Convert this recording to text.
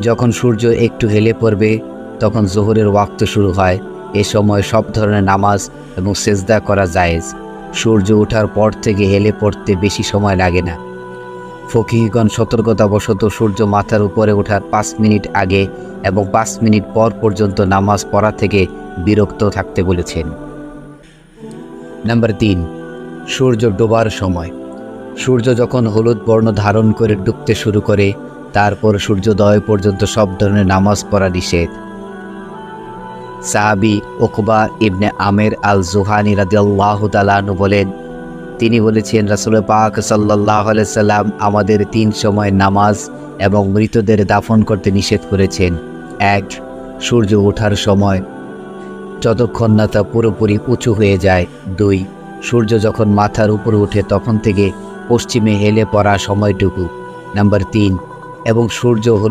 যখন সূর্য একটু হেলে পড়বে, তখন জোহরের ওয়াক্ত শুরু হয়। এ সময় সব ধরনের নামাজ এবং সেজদা করা জায়েজ। সূর্য ওঠার পর থেকে হেলে পড়তে বেশি সময় লাগে না। ফকিহগণ সতর্কতাবশত সূর্য মাথার উপরে ওঠার পাঁচ মিনিট আগে এবং পাঁচ মিনিট পর পর্যন্ত নামাজ পড়া থেকে বিরক্ত থাকতে বলেছেন। নাম্বার তিন, সূর্য ডোবার সময়। সূর্য যখন হলুদ বর্ণ ধারণ করে ডুবতে শুরু করে তারপর সূর্যোদয় পর্যন্ত সব ধরনের নামাজ পড়া নিষেধ। সাহাবি ওকবা ইবনে আমের আল জুহানি রাদিয়াল্লাহ তালানু বলেন, তিনি বলেছেন, রাসুল পাক সাল্লাহ সাল্লাম আমাদের তিন সময় নামাজ এবং মৃতদের দাফন করতে নিষেধ করেছেন। এক, সূর্য ওঠার সময় যতক্ষণ না তা পুরোপুরি উঁচু হয়ে যায়। দুই, সূর্য যখন মাথার উপরে ওঠে তখন থেকে পশ্চিমে হেলে পড়া সময়টুকু। নাম্বার তিন এবং সূর্য হলুদ